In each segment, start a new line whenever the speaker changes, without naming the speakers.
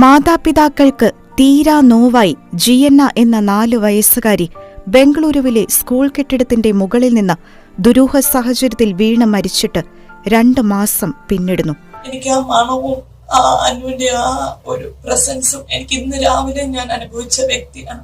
മാതാപിതാക്കൾക്ക് തീരാ നോവായി ജിയന്ന എന്ന നാലു വയസ്സുകാരി ബംഗളൂരുവിലെ സ്കൂൾ കെട്ടിടത്തിന്റെ മുകളിൽ നിന്ന് ദുരൂഹ സാഹചര്യത്തിൽ വീണ് മരിച്ചിട്ട് രണ്ട് മാസം പിന്നിടുന്നു.
എനിക്ക് ആ മണവും ആ അനുവിന്റെ ആ ഒരു പ്രസൻസും എനിക്ക് ഇന്ന് രാവിലെ ഞാൻ അനുഭവിച്ച വ്യക്തിയാണ്.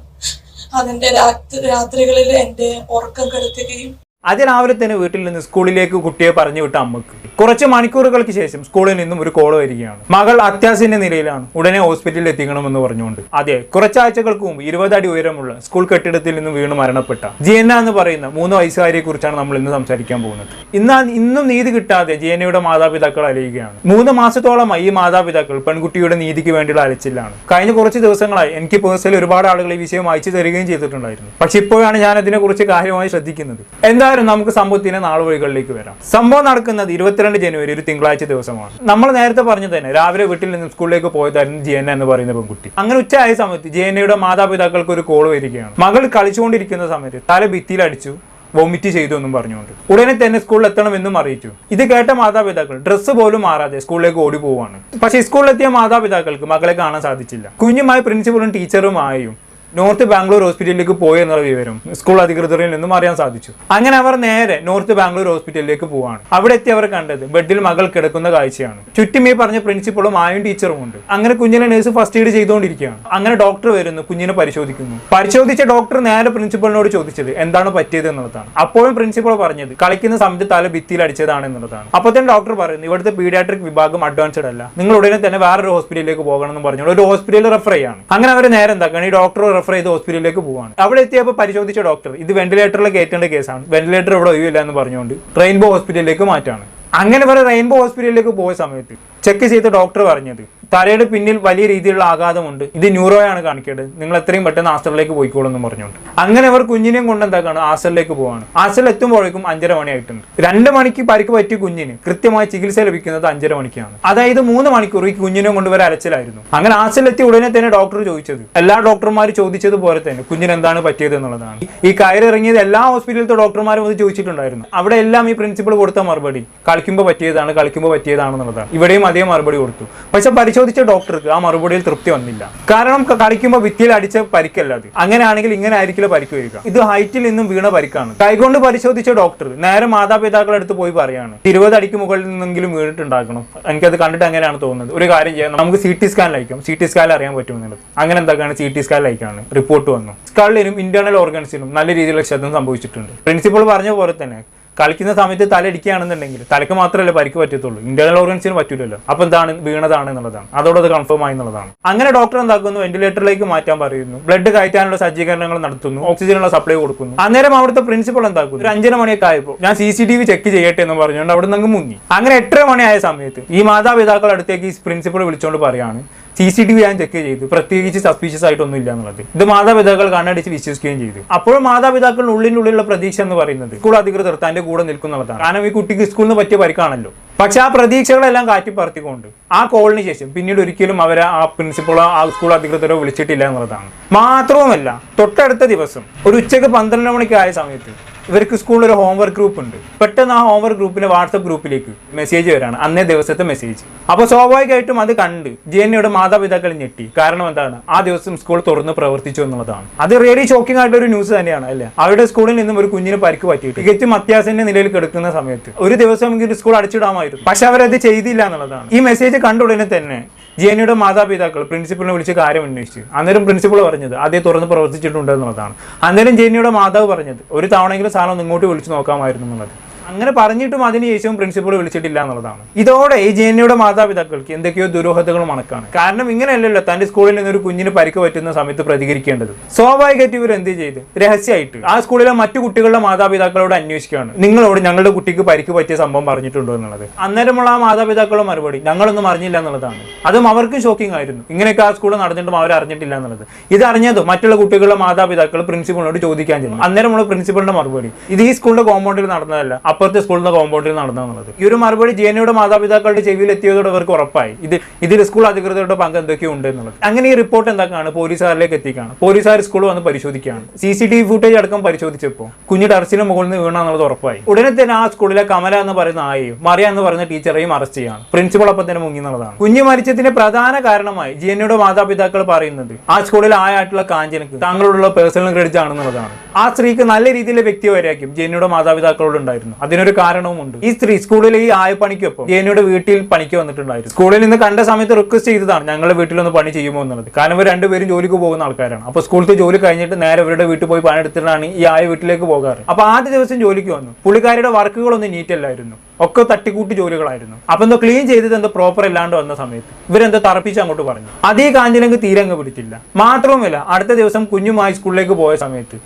അതിന്റെ രാത്രി രാത്രികളിൽ എന്റെ ഉറക്കം കെടുത്തുകയും
അതിരാവിലെ തന്നെ വീട്ടിൽ നിന്ന് സ്കൂളിലേക്ക് കുട്ടിയെ പറഞ്ഞു വിട്ട അമ്മയ്ക്ക്. കുറച്ച് മണിക്കൂറുകൾക്ക് ശേഷം സ്കൂളിൽ നിന്നും ഒരു കോൾ വരികയാണ്. മകൾ അത്യാസിന്റെ നിലയിലാണ്. ഉടനെ ഹോസ്പിറ്റലിൽ എത്തിക്കണമെന്ന് പറഞ്ഞുകൊണ്ട്. അതെ കുറച്ചാഴ്ചകൾക്ക് മുമ്പ് ഇരുപത് അടി ഉയരമുള്ള സ്കൂൾ കെട്ടിടത്തിൽ നിന്നും വീണ് മരണപ്പെട്ട ജിയന്ന എന്ന് പറയുന്ന മൂന്ന് വയസ്സുകാരിയെ കുറിച്ചാണ് നമ്മൾ ഇന്ന് സംസാരിക്കാൻ പോകുന്നത്. ഇന്ന് ഇന്നും നീതി കിട്ടാതെ ജിയന്നയുടെ മാതാപിതാക്കൾ അലയുകയാണ്. മൂന്ന് മാസത്തോളമായി ഈ മാതാപിതാക്കൾ പെൺകുട്ടിയുടെ നീതിക്ക് വേണ്ടിയുള്ള അലച്ചിലാണ്. കഴിഞ്ഞ കുറച്ച് ദിവസങ്ങളായി എനിക്ക് പേഴ്സണലി ഒരുപാട് ആളുകൾ ഈ വിഷയം അയച്ചു തരികയും ചെയ്തിട്ടുണ്ടായിരുന്നു. പക്ഷെ ഇപ്പോഴാണ് ഞാൻ അതിനെക്കുറിച്ച് കാര്യമായി ശ്രദ്ധിക്കുന്നത്. എന്തായാലും നമുക്ക് സംഭവത്തിന്റെ നാളുവഴികളിലേക്ക് വരാം. സംഭവം നടക്കുന്നത് ഇരുപത്തിരണ്ട് ജനുവരി ഒരു തിങ്കളാഴ്ച ദിവസമാണ്. നമ്മൾ നേരത്തെ പറഞ്ഞു തന്നെ രാവിലെ വീട്ടിൽ നിന്ന് സ്കൂളിലേക്ക് പോയതായിരുന്നു ജിയന്ന എന്ന് പറയുന്ന പെൺകുട്ടി. അങ്ങനെ ഉച്ചയായ സമയത്ത് ജിയന്നയുടെ മാതാപിതാക്കൾക്ക് ഒരു കോൾ വരികയാണ്. മകൾ കളിച്ചുകൊണ്ടിരിക്കുന്ന സമയത്ത് തല ഭിത്തിയിൽ അടിച്ചു വോമിറ്റ് ചെയ്തു എന്നും പറഞ്ഞുകൊണ്ട്. ഉടനെ തന്നെ സ്കൂളിൽ എത്തണമെന്നും അറിയിച്ചു. ഇത് കേട്ട മാതാപിതാക്കൾ ഡ്രസ്സ് പോലും മാറാതെ സ്കൂളിലേക്ക് ഓടി പോവാണ് പക്ഷേ സ്കൂളിലെത്തിയ മാതാപിതാക്കൾക്ക് മകളെ കാണാൻ സാധിച്ചില്ല. കുഞ്ഞുമായി പ്രിൻസിപ്പളും ടീച്ചറുമായും നോർത്ത് ബാംഗ്ലൂർ ഹോസ്പിറ്റലിലേക്ക് പോയി എന്നുള്ള വിവരം സ്കൂൾ അധികൃതരിൽ നിന്നും അറിയാൻ സാധിച്ചു. അങ്ങനെ അവർ നേരെ നോർത്ത് ബാംഗ്ലൂർ ഹോസ്പിറ്റലിലേക്ക് പോവാണ്. അവിടെ എത്തി അവർ കണ്ടത് ബെഡിൽ മകൾ കിടക്കുന്ന കാഴ്ചയാണ്. ചുറ്റും ഈ പറഞ്ഞ പ്രിൻസിപ്പളും ആയും ടീച്ചറും ഉണ്ട്. അങ്ങനെ കുഞ്ഞിനെ നേഴ്സ് ഫസ്റ്റ് എയ്ഡ് ചെയ്തുകൊണ്ടിരിക്കുകയാണ്. അങ്ങനെ ഡോക്ടർ വരുന്നു കുഞ്ഞിനെ പരിശോധിക്കുന്നു. പരിശോധിച്ച ഡോക്ടർ നേരെ പ്രിൻസിപ്പളിനോട് ചോദിച്ചത് എന്താണ് പറ്റിയത് എന്നുള്ളതാണ്. അപ്പോഴും പ്രിൻസിപ്പൾ പറഞ്ഞത് കളിക്കുന്ന സമയത്ത് തല ഭിത്തിയിൽ അടിച്ചതാണ് എന്നുള്ളതാണ്. അപ്പോൾ തന്നെ ഡോക്ടർ പറയുന്നു ഇവിടുത്തെ പീഡിയാട്രിക് വിഭാഗം അഡ്വാൻസ്ഡ് അല്ല. നിങ്ങൾ ഉടനെ തന്നെ വേറൊരു ഹോസ്പിറ്റലിലേക്ക് പോകണം എന്ന് പറഞ്ഞു ഒരു ഹോസ്പിറ്റലിൽ റെഫർ ചെയ്യാണ് അങ്ങനെ അവർ നേരെ എന്താക്കണം? ഈ ഡോക്ടർ റെഫർ ചെയ്ത് ഹോസ്പിറ്റലിലേക്ക് പോവാണ്. അവിടെ എത്തിയപ്പോൾ പരിശോധിച്ച ഡോക്ടർ ഇത് വെന്റിലേറ്ററിൽ കയറ്റേണ്ട കേസാണ്. വെന്റിലേറ്റർ ഇവിടെ ഒഴിവില്ല എന്ന് പറഞ്ഞുകൊണ്ട് റെയിൻബോ ഹോസ്പിറ്റലിലേക്ക് മാറ്റാണ്. അങ്ങനെ വരെ റെയിൻബോ ഹോസ്പിറ്റലിലേക്ക് പോയ സമയത്ത് ചെക്ക് ചെയ്ത ഡോക്ടർ പറഞ്ഞത് തലയുടെ പിന്നിൽ വലിയ രീതിയിലുള്ള ആഘാതമുണ്ട്. ഇത് ന്യൂറോയാണ് കാണിക്കേണ്ടത്. നിങ്ങൾ എത്രയും പെട്ടെന്ന് ആസ്റ്ററിലേക്ക് പോയിക്കോളൂ എന്ന് പറഞ്ഞുകൊണ്ട്. അങ്ങനെ അവർ കുഞ്ഞിനെയും കൊണ്ട് എന്താക്കാണ് ആസ്റ്ററിലേക്ക് പോവാണ്. ആസ്റ്ററിൽ എത്തുമ്പോഴേക്കും അഞ്ചര മണിയായിട്ടുണ്ട് രണ്ട് മണിക്ക് പരിക്ക് പറ്റിയ കുഞ്ഞിന് കൃത്യമായ ചികിത്സ ലഭിക്കുന്നത് അഞ്ചര മണിക്കാണ്. അതായത് മൂന്ന് മണിക്കൂർ ഈ കുഞ്ഞിനെ കൊണ്ടുവരെ അലച്ചിലായിരുന്നു. അങ്ങനെ ആസ്റ്ററിലെത്തി ഉടനെ തന്നെ ഡോക്ടർ ചോദിച്ചത്. എല്ലാ ഡോക്ടർമാരും ചോദിച്ചതുപോലെ തന്നെ കുഞ്ഞിന് എന്താണ് പറ്റിയത് എന്നുള്ളതാണ്. ഈ കയറിറങ്ങിയത് എല്ലാ ഹോസ്പിറ്റലിലത്തെ ഡോക്ടർമാരും അത് ചോദിച്ചിട്ടുണ്ടായിരുന്നു. അവിടെ എല്ലാം ഈ പ്രിൻസിപ്പൾ കൊടുത്ത മറുപടി കളിക്കുമ്പോൾ പറ്റിയതാണ് കളിക്കുമ്പോൾ പറ്റിയതാണെന്നുള്ളതാണ്. ഇവിടെയും അതേ മറുപടി കൊടുത്തു. പക്ഷെ പരിശോധിച്ച ഡോക്ടർക്ക് ആ മറുപടിയിൽ തൃപ്തി വന്നില്ല. കാരണം കളിക്കുമ്പോൾ ഭിത്തിയിൽ അടിച്ച പരിക്കല്ല അത്. അങ്ങനെയാണെങ്കിൽ ഇങ്ങനെ ആയിരിക്കില്ല പരിക്ക് വരിക. ഇത് ഹൈറ്റിൽ നിന്നും വീണ പരിക്കാണ്. കൈകൊണ്ട് പരിശോധിച്ച ഡോക്ടർ നേരെ മാതാപിതാക്കളുടെ അടുത്ത് പോയി പറയാണ് ഇരുപത് അടിക്ക് മുകളിൽ നിന്നെങ്കിലും വീണിട്ടുണ്ടാക്കണം. എനിക്കത് കണ്ടിട്ട് അങ്ങനെയാണ് തോന്നുന്നത്? ഒരു കാര്യം ചെയ്യാം. നമുക്ക് സി ടി സ്കാൻ അയക്കാം സി ടി സ്കാൻ അറിയാൻ പറ്റുമെന്നുള്ളത്. അങ്ങനെ എന്താണ് സി ടി സ്കാൻ അയക്കാണ് റിപ്പോർട്ട് വന്നു. സ്കാളിലും ഇന്റേണൽ ഓർഗൻസിനും നല്ല രീതിയിലുള്ള ക്ഷതം സംഭവിച്ചിട്ടുണ്ട്. പ്രിൻസിപ്പൾ പറഞ്ഞ പോലെ തന്നെ കളിക്കുന്ന സമയത്ത് തല ഇടിക്കുകയാണെന്നുണ്ടെങ്കിൽ തലക്ക് മാത്രമല്ല പരിക്ക് പറ്റത്തുള്ളൂ. ഇന്റേണൽ ഓർഗൻസിന് പറ്റൂലല്ലോ. അപ്പൊ എന്താണ്? വീണതാണ് എന്നുള്ളതാണ്. അതോടത് അത് കൺഫേം ആയി എന്നുള്ളതാണ്. അങ്ങനെ ഡോക്ടർ എന്താക്കുന്നു? വെന്റിലേറ്ററിലേക്ക് മാറ്റാൻ പറയുന്നു. ബ്ലഡ് കയറ്റാനുള്ള സജ്ജീകരണങ്ങൾ നടത്തുന്നു. ഓക്സിജനുള്ള സപ്ലൈ കൊടുക്കുന്നു. അന്നേരം അവിടുത്തെ പ്രിൻസിപ്പൾ എന്താക്കുന്നു? ഒരു അഞ്ചര മണിയൊക്കെ ആയപ്പോൾ ഞാൻ C C T V check ചെയ്യട്ടെ എന്ന് പറഞ്ഞുകൊണ്ട് അവിടെ നിന്ന് മുങ്ങി. അങ്ങനെ എട്ടര മണിയായ സമയത്ത് ഈ മാതാപിതാക്കളുടെ അടുത്തേക്ക് ഈ പ്രിൻസിപ്പൾ വിളിച്ചുകൊണ്ട് പറയാണ് സി സി ടി വി ഞാൻ ചെക്ക് ചെയ്തു. പ്രത്യേകിച്ച് സസ്പീഷ്യസ് ആയിട്ടൊന്നും ഇല്ല എന്നുള്ളത്. ഇത് മാതാപിതാക്കൾ കണ്ണടിച്ച് വിശ്വസിക്കുകയും ചെയ്തു. അപ്പോഴും മാതാപിതാക്കളുടെ ഉള്ളിനുള്ളിലുള്ള പ്രതീക്ഷ എന്ന് പറയുന്നത് സ്കൂൾ അധികൃതർ തന്റെ കൂടെ നിൽക്കുന്നുള്ളതാണ് കാരണം ഈ കുട്ടിക്ക് സ്കൂളിൽ നിന്ന് പറ്റിയ പരിക്കാണല്ലോ. പക്ഷെ ആ പ്രതീക്ഷകളെല്ലാം കാറ്റിപ്പറത്തിക്കൊണ്ട് ആ കോളിന് ശേഷം പിന്നീട് ഒരിക്കലും അവരെ ആ പ്രിൻസിപ്പളോ ആ സ്കൂൾ അധികൃതരോ വിളിച്ചിട്ടില്ല എന്നുള്ളതാണ്. മാത്രവുമല്ല തൊട്ടടുത്ത ദിവസം ഒരു ഉച്ചയ്ക്ക് പന്ത്രണ്ട് മണിക്കായ സമയത്ത് ഇവർക്ക് സ്കൂളിൽ ഒരു ഹോംവർക്ക് ഗ്രൂപ്പ് ഉണ്ട്. പെട്ടെന്ന് ആ ഹോംവർക്ക് ഗ്രൂപ്പിന്റെ വാട്സപ്പ് ഗ്രൂപ്പിലേക്ക് മെസ്സേജ് വരാണ്. അന്നേ ദിവസത്തെ മെസ്സേജ് അപ്പോൾ സ്വാഭാവികമായിട്ടും അത് കണ്ട് ജി എൻ മാതാപിതാക്കൾ ഞെട്ടി. കാരണം എന്താണ്? ആ ദിവസം സ്കൂൾ തുറന്ന് പ്രവർത്തിച്ചു എന്നുള്ളതാണ്. അത് റിയലി ഷോക്കിംഗ് ആയിട്ട് ഒരു ന്യൂസ് തന്നെയാണ് അല്ലേ? അവരുടെ സ്കൂളിൽ നിന്നും ഒരു കുഞ്ഞിന് പരിക്ക് പറ്റിയിട്ട്. തികച്ചും അത്യാസന്റെ നിലയിൽ കിടക്കുന്ന സമയത്ത്. ഒരു ദിവസം സ്കൂൾ അടിച്ചിടാമായിരുന്നു. പക്ഷെ അവരത് ചെയ്തില്ല എന്നുള്ളതാണ്. ഈ മെസ്സേജ് കണ്ട ഉടനെ തന്നെ ജി എൻ മാതാപിതാക്കൾ പ്രിൻസിപ്പളിനെ വിളിച്ച് കാര്യം അന്വേഷിച്ചു. അന്നേരം പ്രിൻസിപ്പൾ പറഞ്ഞത് അതേ തുറന്ന് പ്രവർത്തിച്ചിട്ടുണ്ട് എന്നുള്ളതാണ്. അന്നേരം ജേനിയുടെ മാതാവ് പറഞ്ഞത് ഒരു തവണയെങ്കിലും സാധനം ഒന്ന് ഇങ്ങോട്ട് വിളിച്ച് നോക്കാമായിരുന്നു എന്നുള്ളത്. അങ്ങനെ പറഞ്ഞിട്ടും അതിനുശേഷം പ്രിൻസിപ്പൾ വിളിച്ചിട്ടില്ല എന്നുള്ളതാണ്. ഇതോടെ ഈ ജെ എൻ മാതാപിതാക്കൾക്ക് എന്തൊക്കെയോ ദുരൂഹതകൾ മണക്കാണ് കാരണം ഇങ്ങനെയല്ലല്ലോ തന്റെ സ്കൂളിൽ നിന്ന് ഒരു കുഞ്ഞിന് പരിക്ക് പറ്റുന്ന സമയത്ത് പ്രതികരിക്കേണ്ടത്. സ്വാഭാവികമായിട്ട് ഇവർ എന്ത് ചെയ്ത്? രഹസ്യമായിട്ട് ആ സ്കൂളിലെ മറ്റു കുട്ടികളുടെ മാതാപിതാക്കളോട് അന്വേഷിക്കുകയാണ്. നിങ്ങളോട് ഞങ്ങളുടെ കുട്ടിക്ക് പരിക്ക് പറ്റിയ സംഭവം പറഞ്ഞിട്ടുണ്ടോ എന്നുള്ളത്. അന്നേരമുള്ള ആ മാതാപിതാക്കളുടെ മറുപടി ഞങ്ങളൊന്നും അറിഞ്ഞില്ല എന്നുള്ളതാണ്. അതും അവർക്കും ഷോക്കിംഗ് ആയിരുന്നു. ഇങ്ങനെയൊക്കെ ആ സ്കൂളിൽ നടന്നിട്ടും അവർ അറിഞ്ഞിട്ടില്ല എന്നുള്ളത്. ഇത് അറിഞ്ഞതും മറ്റുള്ള കുട്ടികളുടെ മാതാപിതാക്കൾ പ്രിൻസിപ്പളിനോട് ചോദിക്കാൻ ചെയ്യുന്നു അന്നേരമുള്ള പ്രിൻസിപ്പളിന്റെ മറുപടി. ഇത് ഈ സ്കൂളിന്റെ കോമ്പൗണ്ടിൽ നടന്നതല്ല. അപ്പുറത്തെ സ്കൂളിൽ നിന്ന് കോമ്പൗണ്ടിൽ നടന്നത് ഈ ഒരു മറുപടി ജിയനയുടെ മാതാപിതാക്കളുടെ ചെവിയിൽ എത്തിയതോടെ അവർക്ക് ഉറപ്പായി. ഇത് ഇതിൽ സ്കൂൾ അധികൃതരുടെ പങ്ക് എന്തൊക്കെയോ ഉണ്ട് എന്നുള്ളത്. അങ്ങനെ ഈ റിപ്പോർട്ട് എന്താക്കാണ്? പോലീസുകാരിലേക്ക് എത്തിക്കാണ്. പോലീസുകാർ സ്കൂൾ വന്ന് പരിശോധിക്കുകയാണ്. C C T V footage അടക്കം പരിശോധിച്ചപ്പോൾ കുഞ്ഞു ടെറസിന് മുകളിൽ നിന്ന് വീണെന്നുള്ളത് ഉറപ്പായി. ഉടനെ തന്നെ ആ സ്കൂളിലെ കമല എന്ന് പറയുന്ന ആയെയും മറിയ എന്ന് പറയുന്ന ടീച്ചറെയും അറസ്റ്റ് ചെയ്യാണ് പ്രിൻസിപ്പൾ അപ്പം തന്നെ മുങ്ങി എന്നുള്ളതാണ്. കുഞ്ഞു മരിച്ചതിന്റെ പ്രധാന കാരണമായി ജിയനയുടെ മാതാപിതാക്കൾ പറയുന്നത് ആ സ്കൂളിൽ ആയിട്ടുള്ള കാഞ്ചനക്ക് താങ്കളോടുള്ള പേഴ്സണൽ ക്രെഡിറ്റ് ആണെന്നുള്ളതാണ്. ആ സ്ത്രീക്ക് നല്ല രീതിയിലെ വ്യക്തി വരെയാക്കും ജിയനയുടെ മാതാപിതാക്കളോട് ഉണ്ടായിരുന്നു. അതിനൊരു കാരണവുമുണ്ട്. ഈ സ്ത്രീ സ്കൂളിലെ ഈ ആയ പണിക്കൊപ്പം ജെന്നിയുടെ വീട്ടിൽ പണിക്ക് വന്നിട്ടുണ്ടായിരുന്നു. സ്കൂളിൽ നിന്ന് കണ്ട സമയത്ത് റിക്വസ്റ്റ് ചെയ്തതാണ് ഞങ്ങളുടെ വീട്ടിലൊന്ന് പണി ചെയ്യുമോ എന്നുള്ളത്. കാരണം ഇവർ രണ്ടുപേരും ജോലിക്ക് പോകുന്ന ആൾക്കാരാണ്. അപ്പൊ സ്കൂളിലത്തെ ജോലി കഴിഞ്ഞിട്ട് നേരെ അവരുടെ വീട്ടിൽ പോയി പണിയെടുത്തിട്ടാണ് ഈ ആയ വീട്ടിലേക്ക് പോകാറ്. അപ്പൊ ആദ്യ ദിവസം ജോലിക്ക് വന്നു. പുള്ളിക്കാരുടെ വർക്കുകളൊന്നും നീറ്റല്ലായിരുന്നു. ഒക്കെ തട്ടിക്കൂട്ടി ജോലികളായിരുന്നു. അപ്പൊ എന്തോ ക്ലീൻ ചെയ്തത് എന്തോ പ്രോപ്പർ അല്ലാണ്ട് വന്ന സമയത്ത് ഇവരെന്തോ തറപ്പിച്ച് അങ്ങോട്ട് പറഞ്ഞു. അതേ കാഞ്ചിലങ്ങ് തീരങ്ങ് പിടിച്ചില്ല. മാത്രവുമല്ല അടുത്ത ദിവസം കുഞ്ഞുമായി സ്കൂളിലേക്ക് പോയ സമയത്ത്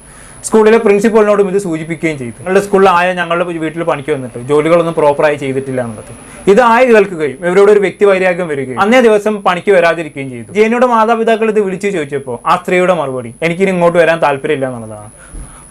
സ്കൂളിലെ പ്രിൻസിപ്പലിനോടും ഇത് സൂചിപ്പിക്കുകയും ചെയ്തു. ഞങ്ങളുടെ സ്കൂളിൽ ആയ ഞങ്ങളുടെ വീട്ടിൽ പണിക്ക് വന്നിട്ട് ജോലികളൊന്നും പ്രോപ്പറായി ചെയ്തിട്ടില്ല എന്നുള്ളത്. ഇത് ആയ കേൾക്കുകയും ഇവരോട് ഒരു വ്യക്തി വൈരാഗ്യം വരികയും അന്നേ ദിവസം പണിക്ക് വരാതിരിക്കുകയും ചെയ്തു. ജയനയുടെ മാതാപിതാക്കൾ ഇത് വിളിച്ചു ചോദിച്ചപ്പോൾ ആ സ്ത്രീയുടെ മറുപടി എനിക്കിനി ഇങ്ങോട്ട് വരാൻ താല്പര്യമില്ല എന്നുള്ളതാണ്.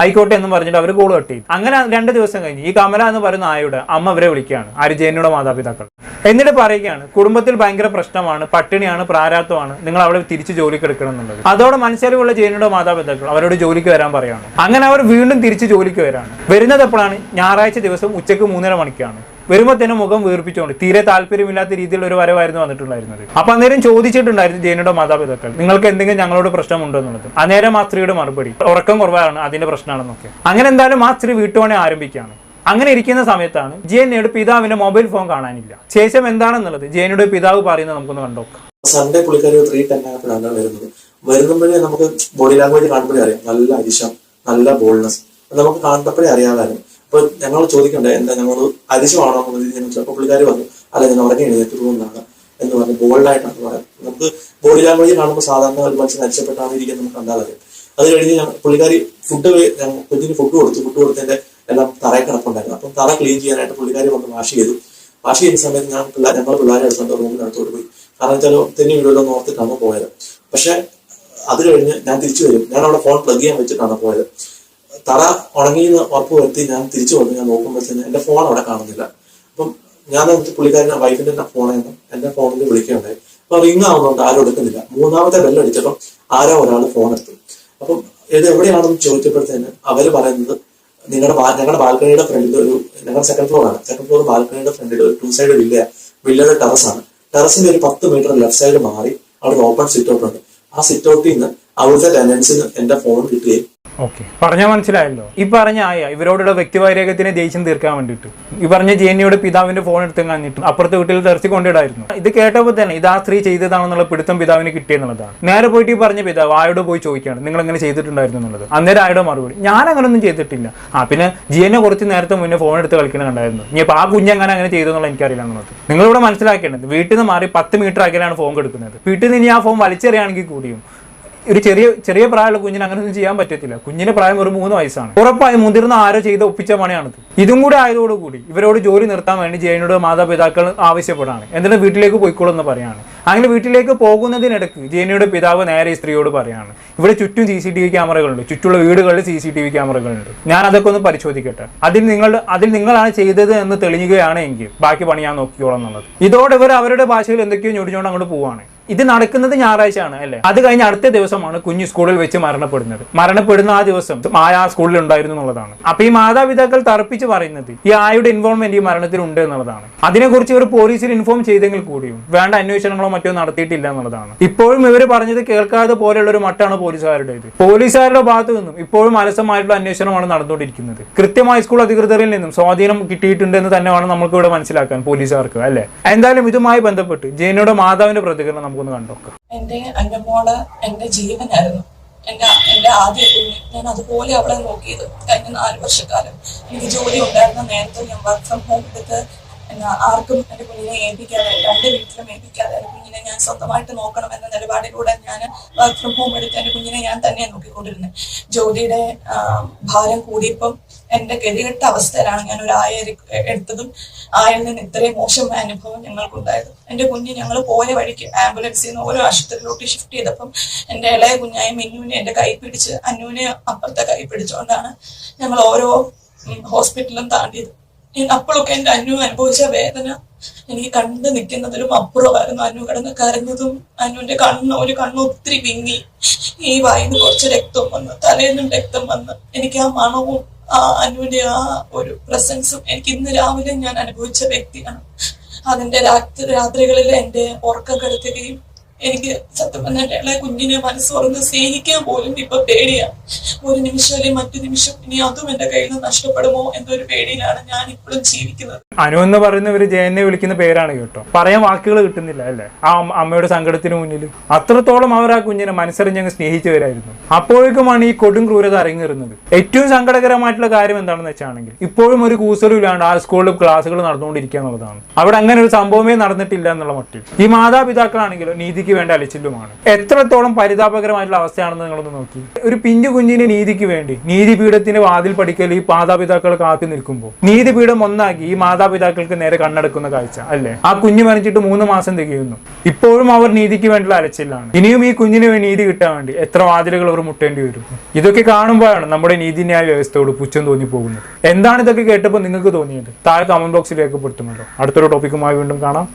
ആയിക്കോട്ടെ എന്ന് പറഞ്ഞിട്ട് അവർ കോൾ കട്ട് അങ്ങനെ രണ്ട് ദിവസം കഴിഞ്ഞ് ഈ കമല എന്ന് പറയുന്ന ആയുടെ അമ്മ അവരെ വിളിക്കുകയാണ് ആര് ജയനയുടെ മാതാപിതാക്കൾ. എന്നിട്ട് പറയുകയാണ് കുടുംബത്തിൽ ഭയങ്കര പ്രശ്നമാണ് പട്ടിണിയാണ് പ്രാരാബ്ധമാണ് നിങ്ങൾ അവിടെ തിരിച്ച് ജോലിക്ക് എടുക്കണം എന്നുള്ളത്. അതോടെ മനസ്സിലുള്ള ജയനയുടെ മാതാപിതാക്കൾ അവരോട് ജോലിക്ക് വരാൻ പറയുകയാണ് അങ്ങനെ അവർ വീണ്ടും തിരിച്ച് ജോലിക്ക് വരാണ്. വരുന്നത് എപ്പോഴാണ്? ഞായറാഴ്ച ദിവസം ഉച്ചയ്ക്ക് മൂന്നര മണിക്കാണ്. വരുമ്പോൾ തന്നെ മുഖം വീർപ്പിച്ചുകൊണ്ട് തീരെ താല്പര്യമില്ലാത്ത രീതിയിൽ ഒരു വരവായിരുന്നു വന്നിട്ടുണ്ടായിരുന്നത്. അപ്പൊ അന്നേരം ചോദിച്ചിട്ടുണ്ടായിരുന്നു ജയനയുടെ മാതാപിതാക്കൾ നിങ്ങൾക്ക് എന്തെങ്കിലും ഞങ്ങളോട് പ്രശ്നമുണ്ടോ എന്നുള്ളത് അന്നേരം ആ സ്ത്രീയുടെ മറുപടി ഉറക്കം കുറവാണ് അതിന്റെ പ്രശ്നമാണെന്നൊക്കെ. അങ്ങനെ എന്തായാലും ആ സ്ത്രീ വീട്ടുപണി ആരംഭിക്കുകയാണ്. അങ്ങനെ ഇരിക്കുന്ന സമയത്താണ് ജയനയുടെ പിതാവിന്റെ മൊബൈൽ ഫോൺ കാണാനില്ല. ശേഷം എന്താണെന്നുള്ളത് ജയനയുടെ പിതാവ് പറയുന്നത് നമുക്കൊന്ന് കണ്ടോക്കാം
സൺഡേ പുള്ളിക്കാരി വരുമ്പോഴേ നമുക്ക് ബോഡി ലാംഗ്വേജ് കാണുമ്പോഴേ അറിയാം. നല്ല അരിശം നല്ല ബോൾനെസ് നമുക്ക് കാണുമ്പോഴേ അറിയാമായിരുന്നു അപ്പൊ ഞങ്ങൾ ചോദിക്കണ്ടേ എന്താ ഞങ്ങൾ അരിശമാണോ ചിലപ്പോൾ പുള്ളിക്കാർ പറഞ്ഞു അല്ല ഞാൻ ഉറങ്ങി എഴുന്നേറ്റതുകൊണ്ടാണ് എന്ന് പറഞ്ഞു ബോൾഡായിട്ടാണ് പറയുന്നത്. നമുക്ക് ബോഡി ലാംഗ്വേജ് കാണുമ്പോൾ സാധാരണ ഒരു മനുഷ്യൻ അരിച്ചപ്പെട്ടാണ് ഇരിക്കുന്നത് നമുക്ക് കണ്ടാൽ അറിയാം. അത് കഴിഞ്ഞ് ഞാൻ പുള്ളിക്കാരി ഫുഡ് കൊച്ചിന് ഫുഡ് കൊടുത്തു. ഫുഡ് കൊടുത്തതിന്റെ എല്ലാം തറയിൽ കിടപ്പുണ്ടായിരുന്നു. അപ്പം തറ ക്ലീൻ ചെയ്യാനായിട്ട് പുള്ളിക്കാരി വന്ന് വാഷ് ചെയ്തു. വാഷ് ചെയ്യുന്ന സമയത്ത് ഞാൻ പിള്ളേർ ഞങ്ങൾ പിള്ളേരെ എടുത്തോണ്ട് റൂമിനടുത്തോട്ട് പോയി. കാരണം വെച്ചാൽ തെന്നി വീടുമല്ലോ ഓർത്തിട്ടാണ് പോയത്. പക്ഷെ അത് കഴിഞ്ഞ് ഞാൻ തിരിച്ചു വരും. ഞാൻ അവിടെ ഫോൺ പ്ലഗ് ചെയ്യാൻ വെച്ചിട്ടാണ് പോയത്. തറ ഉണങ്ങിയെന്ന് ഉറപ്പ് വരുത്തി ഞാൻ തിരിച്ചു വന്നു. ഞാൻ നോക്കുമ്പോഴത്തേന് എന്റെ ഫോൺ അവിടെ കാണുന്നില്ല. അപ്പം ഞാൻ പുള്ളിക്കാരന്റെ പുള്ളിക്കാരൻ വൈഫിന്റെ ഫോണിൽ നിന്ന് എന്റെ ഫോണിൽ വിളിക്കുകയുണ്ടായി. അപ്പൊ റിംഗ് ആവുന്നുണ്ട് ആരും എടുക്കുന്നില്ല. മൂന്നാമത്തെ ബെല്ലടിച്ചപ്പം ആരോ ഒരാൾ ഫോൺ എടുത്തു. അപ്പം ഇത് എവിടെയാണെന്ന് ചോദിച്ചപ്പോഴത്തേന് അവർ പറയുന്നത് നിങ്ങളുടെ ഞങ്ങളുടെ ബാൽക്കണിയുടെ ഫ്രണ്ടിൽ ഒരു ഞങ്ങളുടെ സെക്കൻഡ് ഫ്ലോർ ആണ്. സെക്കൻഡ് ഫ്ലോർ ബാൽക്കണിയുടെ ഫ്രണ്ടിൽ ഒരു ടു സൈഡ് വില്ല വില്ലയുടെ ടെറസ് ആണ്. ടെറസിന്റെ ഒരു പത്ത് മീറ്റർ ലെഫ്റ്റ് സൈഡ് മാറി അവിടെ ഓപ്പൺ സിറ്റ് ഔട്ട് ഉണ്ട്. ആ സിറ്റ് ഔട്ടിൽ നിന്ന് അവിടുത്തെ ടെനൻസിന് എന്റെ ഫോൺ കിട്ടുകയും
ഓക്കെ. പറഞ്ഞാൽ മനസ്സിലായല്ലോ. ഈ പറഞ്ഞ ആയ ഇവരോടുള്ള വ്യക്തിവൈരാഗ്യത്തിന് ദേഷ്യം തീർക്കാൻ വേണ്ടിയിട്ട്. ഈ പറഞ്ഞ ജേനിയുടെ പിതാവിന്റെ ഫോൺ എടുത്ത് കഴിഞ്ഞിട്ട് അപ്പുറത്തെ വീട്ടിൽ തെറച്ചി കൊണ്ടിടായിരുന്നു. ഇത് കേട്ടപ്പോൾ തന്നെ ഇത് ആ സ്ത്രീ ചെയ്തതാണെന്നുള്ള പിടുത്തം പിതാവിന് കിട്ടിയെന്നുള്ളതാണ്. നേരെ പോയിട്ട് ഈ പറഞ്ഞ പിതാവ് ആയോട് പോയി ചോദിക്കുകയാണ് നിങ്ങൾ എങ്ങനെ ചെയ്തിട്ടുണ്ടായിരുന്നു എന്നുള്ളത്? അന്നേരം ആയോടെ മറുപടി ഞാൻ അങ്ങനൊന്നും ചെയ്തിട്ടില്ല. ആ പിന്നെ ജിയനെ കുറച്ച് നേരത്തെ മുന്നേ ഫോൺ എടുത്ത് കളിക്കണം കണ്ടായിരുന്നു. ഇനി ആ കുഞ്ഞങ്ങനെ അങ്ങനെ ചെയ്തു എന്നുള്ള എനിക്കറിയില്ല എന്നുള്ളത് നിങ്ങളിവിടെ മനസ്സിലാക്കേണ്ടത് വീട്ടിൽ നിന്ന് മാറി പത്ത് മീറ്റർ അകലാണ് ഫോൺ എടുക്കുന്നത് വീട്ടിൽ നിന്ന് ഇനി ആ ഫോൺ വലിച്ചെറിയാണെങ്കിൽ കൂടിയും ഒരു ചെറിയ ചെറിയ പ്രായമുള്ള കുഞ്ഞിന് അങ്ങനെ ഒന്നും ചെയ്യാൻ പറ്റത്തില്ല. കുഞ്ഞിന് പ്രായം ഒരു മൂന്ന് വയസ്സാണ്. ഉറപ്പായും മുതിർന്ന ആരോ ചെയ്ത ഒപ്പിച്ച പണിയാണിത്. ഇതും കൂടി ആയതോടുകൂടി ഇവരോട് ജോലി നിർത്താൻ വേണ്ടി ജയനോട് മാതാപിതാക്കൾ ആവശ്യപ്പെടാണ് എന്നിട്ട് വീട്ടിലേക്ക് പോയിക്കോളെന്ന് പറയാണ്. അങ്ങനെ വീട്ടിലേക്ക് പോകുന്നതിനിടക്ക് ജയനയുടെ പിതാവ് നേരെ സ്ത്രീയോട് പറയാണ്. ഇവിടെ ചുറ്റും സി സി ടി വി ക്യാമറകളുണ്ട്. ചുറ്റുള്ള വീടുകളിൽ സി സി ടി വി ക്യാമറകളുണ്ട്. ഞാൻ അതൊക്കെ ഒന്ന് പരിശോധിക്കട്ടെ. അതിൽ നിങ്ങൾ അതിൽ നിങ്ങളാണ് ചെയ്തത് എന്ന് തെളിയുകയാണെങ്കിൽ ബാക്കി പണി ഞാൻ നോക്കിക്കോളാം എന്നുള്ളത്. ഇതോടെ ഇവർ അവരുടെ ഭാഷയിൽ എന്തൊക്കെയോ ഞൊടിഞ്ഞോണ്ട് അങ്ങോട്ട് പോവാണ് ഇത് നടക്കുന്നത് ഞായറാഴ്ചയാണ് അല്ലേ? അത് കഴിഞ്ഞ് അടുത്ത ദിവസമാണ് കുഞ്ഞ് സ്കൂളിൽ വെച്ച് മരണപ്പെടുന്നത്. മരണപ്പെടുന്ന ആ ദിവസം മായ സ്കൂളിൽ ഉണ്ടായിരുന്നു എന്നുള്ളതാണ്. അപ്പൊ ഈ മാതാപിതാക്കൾ തറപ്പിച്ച് പറയുന്നത് ഈ ആയുടെ ഇൻവോൾവ്മെന്റ് ഈ മരണത്തിൽ ഉണ്ട് എന്നുള്ളതാണ്. അതിനെക്കുറിച്ച് ഇവർ പോലീസിൽ ഇൻഫോം ചെയ്തെങ്കിൽ കൂടിയും വേണ്ട അന്വേഷണങ്ങളോ മറ്റോ നടത്തിയിട്ടില്ല എന്നുള്ളതാണ്. ഇപ്പോഴും ഇവർ പറഞ്ഞത് കേൾക്കാതെ പോലെയുള്ള ഒരു മട്ടാണ് പോലീസുകാരുടേത്. പോലീസുകാരുടെ ഭാഗത്തു നിന്നും ഇപ്പോഴും അലസമായിട്ടുള്ള അന്വേഷണമാണ് നടന്നുകൊണ്ടിരിക്കുന്നത്. കൃത്യമായി സ്കൂൾ അധികൃതരിൽ നിന്നും സ്വാധീനം കിട്ടിയിട്ടുണ്ട് എന്ന് തന്നെയാണ് നമുക്ക് ഇവിടെ മനസ്സിലാക്കാൻ പോലീസുകാർക്ക് അല്ലെ? എന്തായാലും ഇതുമായി ബന്ധപ്പെട്ട് ജയനയുടെ മാതാവിന്റെ പ്രതികരണം നമുക്കൊന്ന് കണ്ടോക്കാം.
എന്റെ എന്റെ മോൾ എന്റെ ജീവനായിരുന്നു. എന്റെ എന്റെ ആദ്യ ഞാൻ അതുപോലെ അവളെ നോക്കിയത് കഴിഞ്ഞ നാല് വർഷക്കാലം. എനിക്ക് ജോലി ഉണ്ടായിരുന്ന നേരത്തെ ഞാൻ വർക്ക് ഫ്രം ഹോം എടുത്ത് ആർക്കും എന്റെ കുഞ്ഞിനെ ഏൽപ്പിക്കാതെ രണ്ട് വീട്ടിലും ഏൽപ്പിക്കാതെ എന്റെ കുഞ്ഞിനെ ഞാൻ സ്വന്തമായിട്ട് നോക്കണം എന്ന നിലപാടിലൂടെ ഞാൻ വർക്ക് ഫ്രം ഹോം എടുത്ത് എന്റെ കുഞ്ഞിനെ ഞാൻ തന്നെ നോക്കിക്കൊണ്ടിരുന്നത് ജോലിയുടെ ഭാരം കൂടിയപ്പം എന്റെ ഗതികെട്ട അവസ്ഥയിലാണ് ഞാൻ ഒരു ആയ എടുത്തതും ആയിൽ നിന്ന് ഇത്രയും മോശം അനുഭവം ഞങ്ങൾക്കുണ്ടായത്. എന്റെ കുഞ്ഞ് ഞങ്ങൾ പോയ വഴിക്ക് ആംബുലൻസിൽ നിന്ന് ഓരോ ആശുപത്രിയിലോട്ട് ഷിഫ്റ്റ് ചെയ്തപ്പം എന്റെ ഇളയ കുഞ്ഞായ മിന്നുവിനെ എന്റെ കൈ പിടിച്ച് അന്നുവിനെ അപ്പുറത്തെ കൈ പിടിച്ചുകൊണ്ടാണ് ഞങ്ങൾ ഓരോ ഹോസ്പിറ്റലും താണ്ടിയത്. അപ്പോഴൊക്കെ എന്റെ അനു അനുഭവിച്ച വേദന. എനിക്ക് കണ്ടു നിൽക്കുന്നതിലും അപ്പുറമായിരുന്നു അനു കിടന്ന് കരഞ്ഞതും അനുവിന്റെ കണ്ണ് ഒരു കണ്ണ് ഒത്തിരി വിങ്ങി. ഈ വായിന്ന് കുറച്ച് രക്തം വന്ന് തലേന്നും രക്തം വന്ന്. എനിക്ക് ആ മണവും ആ അനുവിന്റെ ആ ഒരു പ്രസൻസും എനിക്ക് ഇന്ന് രാവിലെ ഞാൻ അനുഭവിച്ച വ്യക്തിയാണ്. അതിന്റെ രാത്രി രാത്രികളിൽ എന്റെ ഉറക്കം കെടുത്തുകയും എനിക്ക് സത്യം പറഞ്ഞാൽ കുഞ്ഞിനെ മനസ്സ് തുറന്ന് സ്നേഹിക്കാൻ പോലും ഇപ്പൊ പേടിയാണ് ഒരു നിമിഷം അല്ലെങ്കിൽ മറ്റു നിമിഷം ഇനി അതും എന്റെ കയ്യിൽ നിന്ന് നഷ്ടപ്പെടുമോ എന്നൊരു പേടിയിലാണ് ഞാൻ ഇപ്പോഴും ജീവിക്കുന്നത്.
അനു എന്ന് പറയുന്ന ഒരു ജയനെ വിളിക്കുന്ന പേരാണ് കേട്ടോ. പറയാൻ വാക്കുകൾ കിട്ടുന്നില്ല അല്ലേ? ആ അമ്മയുടെ സങ്കടത്തിന് മുന്നിൽ അത്രത്തോളം അവർ ആ കുഞ്ഞിനെ മനസ്സറിഞ്ഞങ്ങ് സ്നേഹിച്ചവരായിരുന്നു അപ്പോഴേക്കുമാണ് ഈ കൊടും ക്രൂരത അരങ്ങേറുന്നത്. ഏറ്റവും സങ്കടകരമായിട്ടുള്ള കാര്യം എന്താണെന്ന് വെച്ചാണെങ്കിൽ ഇപ്പോഴും ഒരു കൂസലുമില്ലാണ്ട് ആ സ്കൂളിൽ ക്ലാസ്സുകൾ നടന്നുകൊണ്ടിരിക്കുക എന്നുള്ളതാണ്. അവിടെ അങ്ങനെ ഒരു സംഭവമേ നടന്നിട്ടില്ല എന്നുള്ള മട്ടിൽ. ഈ മാതാപിതാക്കളാണെങ്കിലും നീതിക്ക് വേണ്ട അലച്ചില്ലുമാണ് എത്രത്തോളം പരിതാപകരമായിട്ടുള്ള അവസ്ഥയാണെന്ന് നിങ്ങളൊന്ന് നോക്കി. ഒരു പിഞ്ചു കുഞ്ഞിന്റെ നീതിക്ക് വേണ്ടി നീതിപീഠത്തിന്റെ വാതിൽ പഠിക്കൽ ഈ മാതാപിതാക്കൾ കാത്തു നിൽക്കുമ്പോൾ നീതിപീഠം ഒന്നാക്കി ഈ മാതാപിതാക്കൾക്ക് നേരെ കണ്ണടക്കുന്ന കാഴ്ച അല്ലേ? ആ കുഞ്ഞു മരിച്ചിട്ട് മൂന്ന് മാസം തികയുന്നു ഇപ്പോഴും അവർ നീതിക്ക് വേണ്ടിയുള്ള അലച്ചിലാണ്. ഇനിയും ഈ കുഞ്ഞിന് നീതി കിട്ടാൻ വേണ്ടി എത്ര വാതിലുകൾ അവർ മുട്ടേണ്ടി വരും? ഇതൊക്കെ കാണുമ്പോഴാണ് നമ്മുടെ നീതിന്യായ വ്യവസ്ഥയോട് പുച്ഛം തോന്നി പോകുന്നത് എന്താണ് ഇതൊക്കെ കേട്ടപ്പോൾ നിങ്ങൾക്ക് തോന്നിയത്? താഴെ കമന്റ് ബോക്സിൽ രേഖപ്പെടുത്തുമല്ലോ അടുത്തൊരു ടോപ്പിക്കുമായി വീണ്ടും കാണാം.